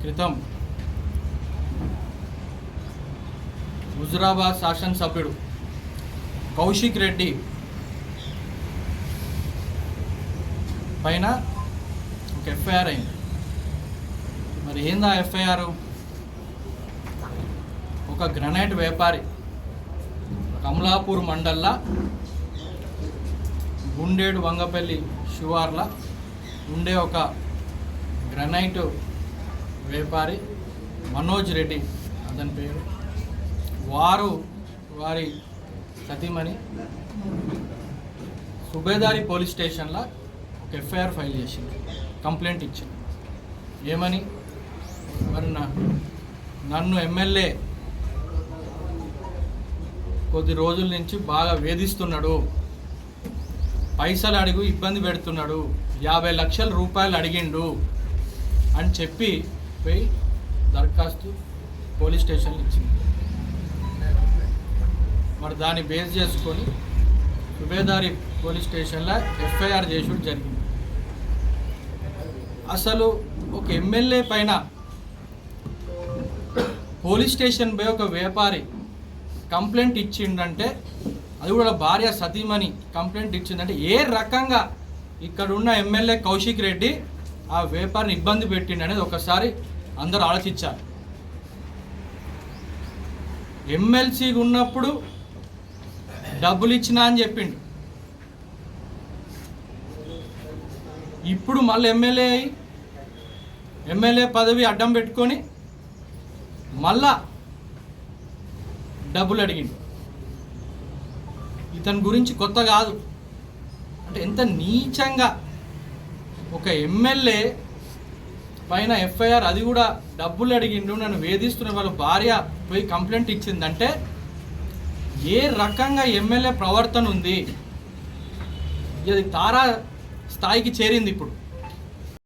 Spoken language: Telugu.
క్రితం హుజురాబాద్ శాసనసభ్యుడు కౌశిక్ రెడ్డి పైన ఒక ఎఫ్ఐఆర్ అయింది. మరి ఏందా ఎఫ్ఐఆర్? ఒక గ్రనైట్ వ్యాపారి కమలాపూర్ మండల్లా గుండేడు వంగపల్లి శివార్ల ఉండే ఒక గ్రనైట్ వ్యాపారి మనోజ్ రెడ్డి అతని పేరు. వారు వారి సతీమణి. సుబేదారి పోలీస్ స్టేషన్లో ఒక ఎఫ్ఐఆర్ ఫైల్ చేసింది. కంప్లైంట్ ఇచ్చింది. ఏమని? మరి నన్ను ఎమ్మెల్యే కొద్ది రోజుల నుంచి బాగా వేధిస్తున్నాడు. పైసలు అడుగు ఇబ్బంది పెడుతున్నాడు. యాభై లక్షల రూపాయలు అడిగిండు అని చెప్పి బెయిల్ దరఖాస్తు పోలీస్ స్టేషన్లో ఇచ్చింది. మరి దాన్ని బేస్ చేసుకొని సుబేదారి పోలీస్ స్టేషన్లో ఎఫ్ఐఆర్ చేసుడు జరిగింది. అసలు ఒక ఎమ్మెల్యే పైన పోలీస్ స్టేషన్ పోయి ఒక వ్యాపారి కంప్లైంట్ ఇచ్చిండంటే అది కూడా భార్య సతీమణి కంప్లైంట్ ఇచ్చిందంటే ఏ రకంగా ఇక్కడ ఉన్న ఎమ్మెల్యే కౌశిక్ రెడ్డి ఆ వ్యాపారిని ఇబ్బంది పెట్టిండనేది ఒకసారి అందరూ ఆలోచించారు ఎమ్మెల్సీ ఉన్నప్పుడు డబ్బులు ఇచ్చినా అని చెప్పిండు. ఇప్పుడు మళ్ళీ ఎమ్మెల్యే అయి ఎమ్మెల్యే పదవి అడ్డం పెట్టుకొని మళ్ళా డబ్బులు అడిగిండు. ఇతని గురించి కొత్త కాదు. అంటే ఎంత నీచంగా ఒక ఎమ్మెల్యే పైన ఎఫ్ఐఆర్ అది కూడా డబ్బులు అడిగిండు నన్ను వేధిస్తున్న వాళ్ళ భార్య పోయి కంప్లైంట్ ఇచ్చిందంటే ఏ రకంగా ఎమ్మెల్యే ప్రవర్తన ఉంది? ఇది తారా స్థాయికి చేరింది ఇప్పుడు.